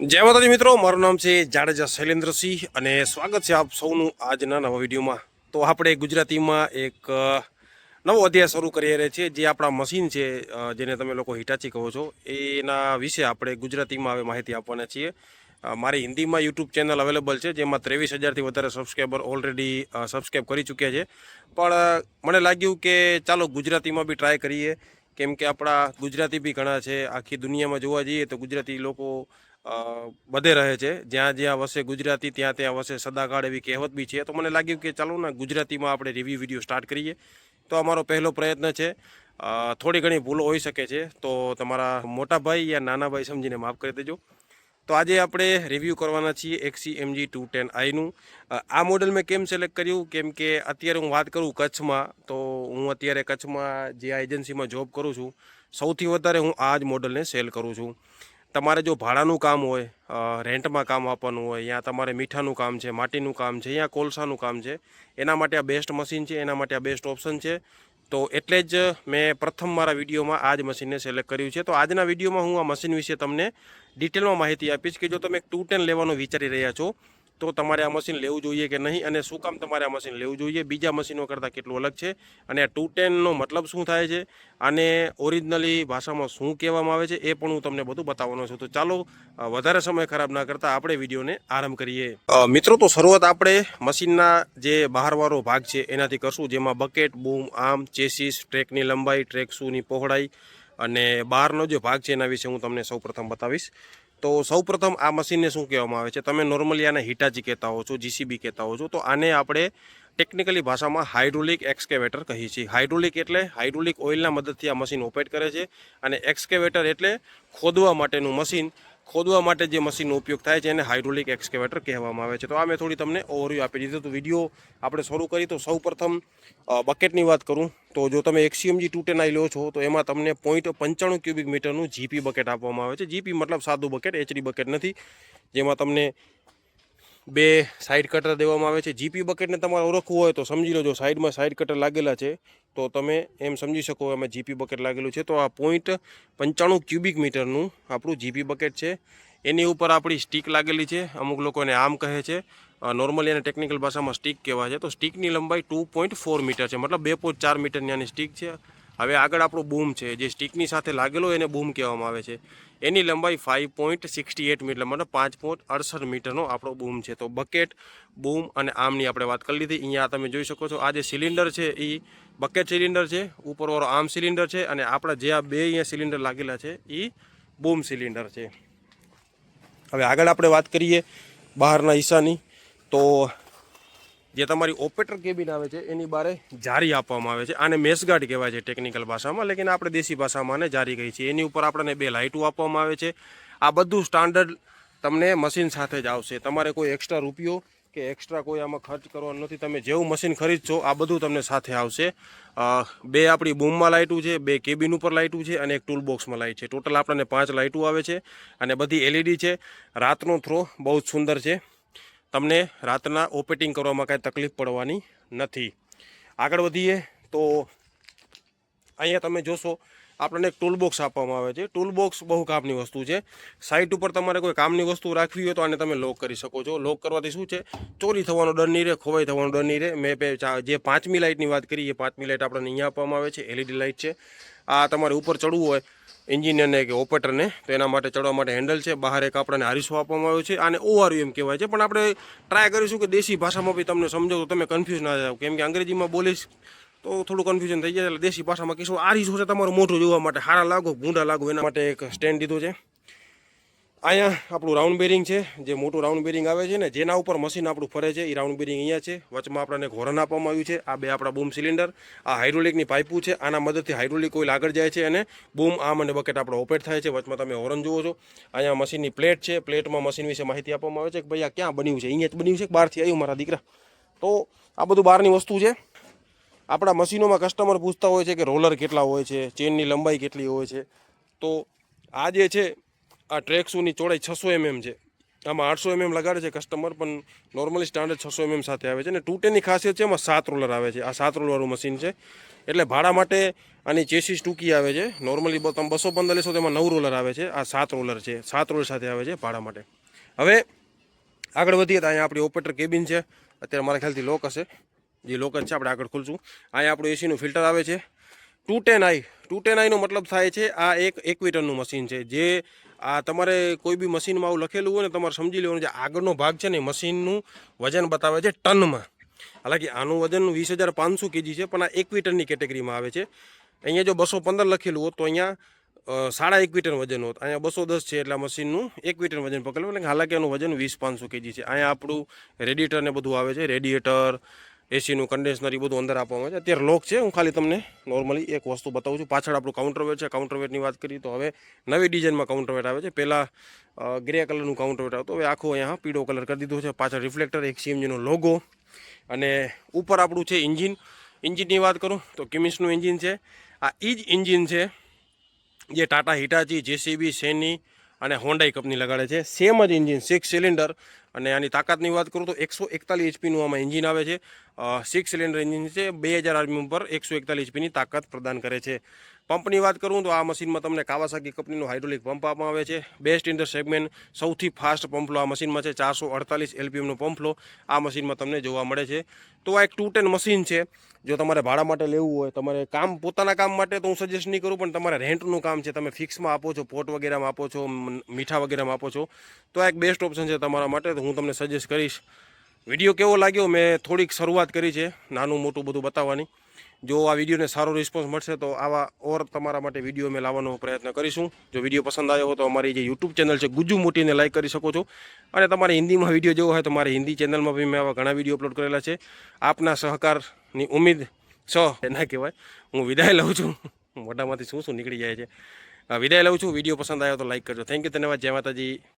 જય માતાજી મિત્રો, મારું નામ છે જાડેજા શૈલેન્દ્રસિંહ અને સ્વાગત છે આપ સૌનું આજના નવા વિડીયોમાં. તો આપણે ગુજરાતીમાં એક નવો અધ્યાય શરૂ કરી રહ્યા છીએ, જે આપણા મશીન છે જેને તમે લોકો હિટાચી કહો છો. એના વિશે આપણે ગુજરાતીમાં હવે માહિતી આપવાના છીએ. મારી હિન્દીમાં યુટ્યુબ ચેનલ અવેલેબલ છે, જેમાં ત્રેવીસ હજારથી વધારે સબસ્ક્રાઈબર ઓલરેડી સબસ્ક્રાઈબ કરી ચૂક્યા છે. પણ મને લાગ્યું કે ચાલો ગુજરાતીમાં બી ટ્રાય કરીએ. કેમ કે આપણા ગુજરાતી બી ઘણા છે, આખી દુનિયામાં જોવા જઈએ તો ગુજરાતી લોકો બધે રહે છે. જ્યાં જ્યાં વસે ગુજરાતી, ત્યાં ત્યાં વસે સદાકાળ એવી કહેવત બી છે. તો મને લાગ્યું કે ચાલો ને ગુજરાતીમાં આપણે રિવ્યૂ વીડિયો સ્ટાર્ટ કરીએ. તો અમારો પહેલો પ્રયત્ન છે થોડી ઘણી ભૂલો હોઈ શકે છે. તો તમારા મોટા ભાઈ યા નાના ભાઈ સમજીને માફ કરી દેજો. તો આજે આપણે રિવ્યૂ કરવાના છીએ એક્સી એમજી ટુ ટેન આઈનું આ મોડલ મેં કેમ સિલેક્ટ કર્યું? કેમ કે અત્યારે હું વાત કરું કચ્છમાં, તો હું અત્યારે કચ્છમાં જે આ એજન્સીમાં જોબ કરું છું, સૌથી વધારે હું આ જ મોડલને સેલ કરું છું. તમારે જો ભાડાનું કામ હોય રેન્ટમાં કામ આપવાનું હોય, યા તમારે મીઠાનું કામ છે, માટીનું કામ છે, યા કોલસાનું કામ છે, એના માટે આ બેસ્ટ મશીન છે, એના માટે આ બેસ્ટ ઓપ્શન છે. તો એટલે જ મેં પ્રથમ મારા વિડીયોમાં આ જ મશીનને સિલેક્ટ કર્યું છે. તો આજના વિડીયોમાં હું આ મશીન વિશે તમને ડિટેલમાં માહિતી આપીશ કે જો તમે ટુ ટેન લેવાનું વિચારી રહ્યા છો તો તમારે આ મશીન લેવું જોઈએ કે નહીં અને શું કામ તમારે આ મશીન લેવું જોઈએ? બીજા મશીનો કરતાં કેટલું અલગ છે? અને આ ટુ ટેનનો મતલબ શું થાય છે? અને ઓરિજિનલી ભાષામાં શું કહેવામાં આવે છે એ પણ હું તમને બધું બતાવવાનો છું. તો ચાલો વધારે સમય ખરાબ ના કરતાં આપણે વિડીયોને આરંભ કરીએ. મિત્રો, તો શરૂઆત આપણે મશીનના જે બહારવાળો ભાગ છે એનાથી કરશું, જેમાં બકેટ, બૂમ આર્મ ચેસીસ, ટ્રેકની લંબાઈ, ટ્રેક શૂની પહોળાઈ અને બહારનો જે ભાગ છે એના વિશે હું તમને સૌપ્રથમ બતાવીશ. તો સૌપ્રથમ આ મશીનને શું કહેવામાં આવે છે? તમે નોર્મલી આને હિટાચી કહેતા હો છો જીસીબી કહેતા હો છો, તો આને આપણે ટેકનિકલી ભાષામાં હાઇડ્રોલિક એક્સકેવેટર કહીએ છીએ. હાઇડ્રોલિક એટલે હાઇડ્રોલિક ઓઇલના મદદથી આ મશીન ઓપરેટ કરે છે અને એક્સકેવેટર એટલે ખોદવા માટેનું મશીન ખોદવા માટે જે મશીનનો ઉપયોગ થાય છે એને હાઇડ્રોલિક એક્સકેવેટર કહેવામાં આવે છે. તો આ મેં થોડી તમને ઓવરવ્યૂ આપી દીધું. તો વીડિયો આપણે શરૂ કરી. તો સૌ પ્રથમ બકેટની વાત કરું. તો જો તમે એક્સીએમજી ટુ ટેન લો છો, તો એમાં તમને પોઈન્ટ પંચાણું ક્યુબિક મીટરનું જીપી બકેટ આપવામાં આવે છે. જીપી મતલબ સાદું બકેટ એચડી બકેટ નથી. જેમાં તમને બે સાઈડ કટર દેવામાં આવે છે. જીપી બકેટને તમારે ઓળખવું હોય તો સમજી લો જો સાઈડમાં સાઈડ કટર લાગેલા છે. તો તમે એમ સમજી શકો એમાં જીપી બકેટ લાગેલું છે. તો આ પોઈન્ટ પંચાણું ક્યુબિક મીટરનું આપણું જીપી બકેટ છે. એની ઉપર આપણી સ્ટીક લાગેલી છે. અમુક લોકો એને આમ કહે છે. નોર્મલી એને ટેકનિકલ ભાષામાં સ્ટીક કહેવાય છે. તો સ્ટીકની લંબાઈ ટુ પોઈન્ટ ફોર મીટર છે. મતલબ બે પોઈન્ટ ચાર મીટરની આની સ્ટીક છે. હવે આગળ આપણો બૂમ છે, જે સ્ટીકની સાથે લાગેલો એને બૂમ કહેવામાં આવે છે. એની લંબાઈ five point sixty eight meter મતલબ પાંચ પોઈન્ટ અડસઠ મીટરનો આપણો બૂમ છે. તો બકેટ બૂમ અને આમની આપણે વાત કરી લીધી. અહીંયા તમે જોઈ શકો છો, આ જે સિલિન્ડર છે એ બકેટ સિલિન્ડર છે, ઉપરવાળો આર્મ સિલિન્ડર છે અને આપણા જે આ બે અહીંયા સિલિન્ડર લાગેલા છે એ બૂમ સિલિન્ડર છે. હવે આગળ આપણે વાત કરીએ બહારના હિસ્સાની. તો જે તમારી ઓપરેટર કેબિન આવે છે, એની બારે જારી આપવામાં આવે છે. આને મેસગાર્ડ કહેવાય છે ટેકનિકલ ભાષામાં, લેકિન આપણે દેશી ભાષામાં જારી કહી છીએ. એની ઉપર આપણને બે લાઇટો આપવામાં આવે છે. આ બધું સ્ટાન્ડર્ડ તમને મશીન સાથે જ આવશે. તમારે કોઈ એક્સ્ટ્રા રૂપિયો કે એક્સ્ટ્રા કોઈ આમાં ખર્ચ કરવાનો નથી. તમે જેવું મશીન ખરીદશો, આ બધું તમને સાથે આવશે. બે આપણી બૂમમાં લાઇટું છે, બે કેબિન ઉપર લાઇટું છે અને એક ટૂલ બોક્સમાં લાઇટ છે. ટોટલ આપણને પાંચ લાઇટું આવે છે અને બધી એલઈડી છે. રાતનો થ્રો બહુ જ સુંદર છે. તમને રાતના ઓપરેટિંગ કરવામાં કાંઈ તકલીફ પડવાની નથી. આગળ વધીએ તો અહીંયા તમે જોશો આપણને એક ટૂલ બોક્સ આપવામાં આવે છે. ટૂલ બોક્સ બહુ કામની વસ્તુ છે. સાઇટ ઉપર તમારે કોઈ કામની વસ્તુ રાખવી હોય તો આને તમે લોક કરી શકો છો. લોક કરવાથી શું છે? ચોરી થવાનો ડર નહીં રહે, ખોવાઈ થવાનો ડર નહીં રહે. મેં જે પાંચમી લાઇટની વાત કરી, એ પાંચમી લાઇટ આપણને અહીંયા આપવામાં આવે છે. એલઈડી લાઇટ છે. આ તમારે ઉપર ચડવું હોય, એન્જિનિયરને કે ઓપરેટરને, તો એના માટે ચડવા માટે હેન્ડલ છે. બહાર એક આપણને હારીસો આપવામાં આવ્યો છે. આને ઓઆરયુ એમ કહેવાય છે. પણ આપણે ટ્રાય કરીશું કે દેશી ભાષામાં બી તમને સમજો તો તમે કન્ફ્યુઝ ના જાઓ કેમ કે અંગ્રેજીમાં બોલીશ તો થોડું કન્ફ્યુઝન થઈ જાય એટલે દેશી ભાષામાં કહીશું આરીસો છે તમારું મોઢું જોવા માટે? હારા લાગો ભૂંડા લાગો? એના માટે એક સ્ટેન્ડ દીધું છે. અહીંયા આપણું રાઉન્ડ બેરિંગ છે. જે મોટું રાઉન્ડ બેરિંગ આવે છે ને, જેના ઉપર મશીન આપણું ફરે છે, એ રાઉન્ડ બેરિંગ અહીંયા છે. વચમાં આપણને હોરન આપવામાં આવ્યું છે. આ બે આપણા બૂમ સિલિન્ડર આ હાઇડ્રોલિકની પાઇપું છે. આના મદદથી હાઇડ્રોલિક ઓઇલ આગળ જાય છે અને બૂમ આમ અને બકેટ આપણો ઓપરેટ થાય છે. વચમાં તમે હોરન જુઓ છો. અહીંયા મશીનની પ્લેટ છે. પ્લેટમાં મશીન વિશે માહિતી આપવામાં આવે છે કે ભાઈ આ ક્યાં બન્યું છે? અહીંયા જ બન્યું છે બહારથી આવ્યું મારા દીકરા? તો આ બધું બહારની વસ્તુ છે. આપણા મશીનોમાં કસ્ટમર પૂછતા હોય છે કે રોલર કેટલા હોય છે ચેનની લંબાઈ કેટલી હોય છે. તો આ જે છે, આ ટ્રેક ચોડાઈ છસો એમએમ છે. આમાં આઠસો એમએમ લગાડે છે કસ્ટમર પણ નોર્મલી સ્ટાન્ડર્ડ છસો એમએમ સાથે આવે છે. અને ટૂટેની ખાસિયત છે, એમાં સાત રોલર આવે છે. આ સાત રોલરવાળું મશીન છે. એટલે ભાડા માટે આની ચેસીસ ટૂંકી આવે છે. નોર્મલી તમે બસો પંદર લેશો તો એમાં નવ રોલર આવે છે. આ સાત રોલર છે. સાત રોલર સાથે આવે છે ભાડા માટે. હવે આગળ વધીએ તો અહીંયા આપણી ઓપરેટર કેબિન છે. અત્યારે મારા ખ્યાલથી લોક હશે. જે લોક છે, આપણે આગળ ખોલશું. અહીંયા આપણું એસીનું ફિલ્ટર આવે છે. Two ten I, two ten આઈનો મતલબ થાય છે, આ એક એકવીટરનું મશીન છે. જે આ તમારે કોઈ બી મશીનમાં આવું લખેલું હોય ને, તમારે સમજી લેવાનું જે આગળનો ભાગ છે ને મશીનનું વજન બતાવે છે ટનમાં. હાલાકી આનું વજન વીસ હજાર પાંચસો કેજી છે, પણ આ એકવીટરની કેટેગરીમાં આવે છે. અહીંયા જો બસો પંદર લખેલું હોત તો અહીંયા સાડા એક વીટર વજન હોત. અહીંયા બસો દસ છે એટલે મશીનનું એક વીટર વજન પકડેલું. એટલે હાલાકી એનું વજન વીસ પાંચસો કેજી છે. અહીંયા આપણું રેડિએટર ને બધું આવે છે રેડિએટર એસીનું કન્ડેન્સર એ બધું અંદર આપવામાં આવે છે. અત્યારે લોક છે, હું ખાલી તમને નોર્મલી એક વસ્તુ બતાવું છું. પાછળ આપણું કાઉન્ટરવેટ છે કાઉન્ટરવેટની વાત કરીએ તો હવે નવી ડિઝાઇનમાં કાઉન્ટરવેટ આવે છે. પહેલાં ગ્રે કલરનું કાઉન્ટરવેટ આવતું. હવે આખું અહીંયા પીળો કલર કરી દીધો છે. પાછળ રિફ્લેક્ટર એક સીએમજીનો લોગો અને ઉપર આપણું છે ઇન્જિન ઇન્જિનની વાત કરું તો કિમિન્સનું ઇન્જિન છે. આ એ જ ઇન્જિન છે જે ટાટા હિટાચી જેસીબી સેની અને હોન્ડાઈ કંપની લગાડે છે. સેમ જ ઇન્જિન સિક્સ સિલિન્ડર અને આની તાકાતની વાત કરું તો એકસો એકતાલીસ એચપીનું આમાં એન્જિન આવે છે. સિક્સ સિલિન્ડર એન્જિન છે, બે હજાર આરપીએમ ઉપર એકસો એકતાલીસ પીની તાકાત પ્રદાન કરે છે. પંપની વાત કરું તો આ મશીનમાં તમને કાવાસાકી કંપનીનો હાઇડ્રોલિક પંપ આપવામાં આવે છે. બેસ્ટ ઇન ધ સેગમેન્ટ સૌથી ફાસ્ટ પંપલો આ મશીનમાં છે, ચારસો અડતાલીસ એલપીએમનો પંપલો આ મશીનમાં તમને જોવા મળે છે. તો આ એક ટુ ટેન મશીન છે. જો તમારે ભાડા માટે લેવું હોય, તમારે કામ, પોતાના કામ માટે તો હું સજેસ્ટ નહીં કરું, પણ તમારે રેન્ટનું કામ છે, તમે ફિક્સમાં આપો છો પોટ વગેરેમાં આપો છો મીઠા વગેરેમાં આપો છો, તો આ એક બેસ્ટ ઓપ્શન છે તમારા માટે. તો હું તમને સજેસ્ટ કરીશ વીડિયો કેવો લાગ્યો? મેં થોડીક શરૂઆત કરી છે, નાનું મોટું બધું બતાવવાની. જો આ વિડીયોને સારો રિસ્પોન્સ મળશે તો આવા ઓર તમારા માટે વીડિયો મેં લાવવાનો પ્રયત્ન કરીશું. જો વીડિયો પસંદ આવ્યો હોય તો અમારી જે યુટ્યુબ ચેનલ છે, ગુજુ મોટીને લાઈક કરી શકો છો. અને તમારે હિન્દીમાં વીડિયો જોવો હોય તો મારી હિન્દી ચેનલમાં બી મેં આવા ઘણા વીડિયો અપલોડ કરેલા છે. આપના સહકારની ઉમેદ છ એના કહેવાય, હું વિદાય લઉં છું. મોઢામાંથી શું શું નીકળી જાય છે. વિદાય લઉં છું. વીડિયો પસંદ આવ્યો તો લાઈક કરજો. થેન્ક યુ ધન્યવાદ. જય માતાજી.